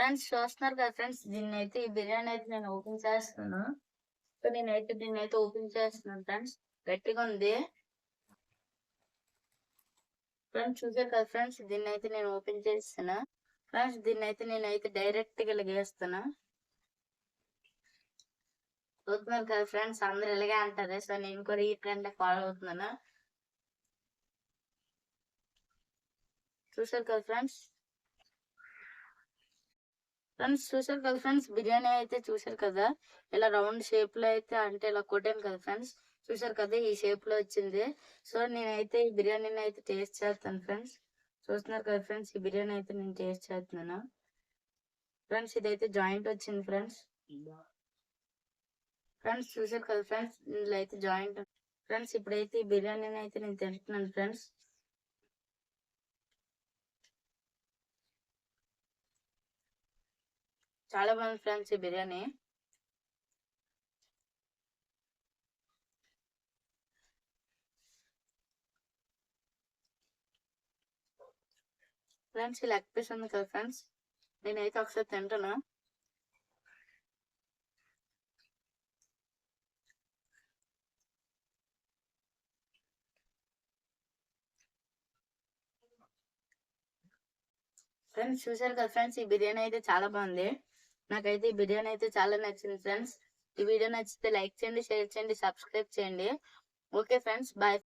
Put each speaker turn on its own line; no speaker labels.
friends చూస్తున్నారు కదా friends దీన్ని అయితే ఈ బిర్యానీ అయితే నేను ఓపెన్ చేస్తున్నాను సో నేనైతే దీన్ని అయితే ఓపెన్ చేస్తున్నాను ఫ్రెండ్స్ గట్టిగా ఉంది ఫ్రెండ్స్ చూసారు కదా ఫ్రెండ్స్ దీన్ని అయితే నేను ఓపెన్ చేస్తున్నా ఫ్రెండ్స్ దీన్ని అయితే నేను అయితే డైరెక్ట్ గా గేస్తున్నా చూస్తున్నారు కదా ఫ్రెండ్స్ అందరు ఇలాగే అంటారు సో నేను కూడా ఈ ట్రెండ్ ఫాలో అవుతున్నాను చూసారు కదా ఫ్రెండ్స్ ఫ్రెండ్స్ చూసారు కదా ఫ్రెండ్స్ బిర్యానీ అయితే చూసారు కదా ఇలా రౌండ్ షేప్ లో అయితే అంటే ఇలా కొట్టాను కదా ఫ్రెండ్స్ చూసారు కదా ఈ షేప్ లో వచ్చింది సో నేనైతే ఈ బిర్యానీని అయితే టేస్ట్ చేస్తాను ఫ్రెండ్స్ చూస్తున్నారు కదా ఫ్రెండ్స్ ఈ బిర్యానీ అయితే నేను టేస్ట్ చేస్తున్నాను ఫ్రెండ్స్ ఇదైతే జాయింట్ వచ్చింది ఫ్రెండ్స్ ఫ్రెండ్స్ చూసారు కదా ఫ్రెండ్స్ ఇందులో అయితే జాయింట్ ఫ్రెండ్స్ ఇప్పుడైతే ఈ బిర్యానీని అయితే నేను తింటున్నాను ఫ్రెండ్స్ చాలా బాగుంది ఫ్రెండ్స్ ఈ బిర్యానీ ఫ్రెండ్స్ ఈ లెగ్ పీస్ ఉంది కదా ఫ్రెండ్స్ నేనైతే ఒకసారి తింటాను ఫ్రెండ్స్ చూసారు కదా ఫ్రెండ్స్ ఈ బిర్యానీ అయితే చాలా బాగుంది నాకైతే ఈ బిర్యానీ అయితే చాలా నచ్చింది ఫ్రెండ్స్ ఈ వీడియో నచ్చితే లైక్ చేయండి షేర్ చేయండి సబ్స్క్రైబ్ చేయండి ఓకే ఫ్రెండ్స్ బాయ్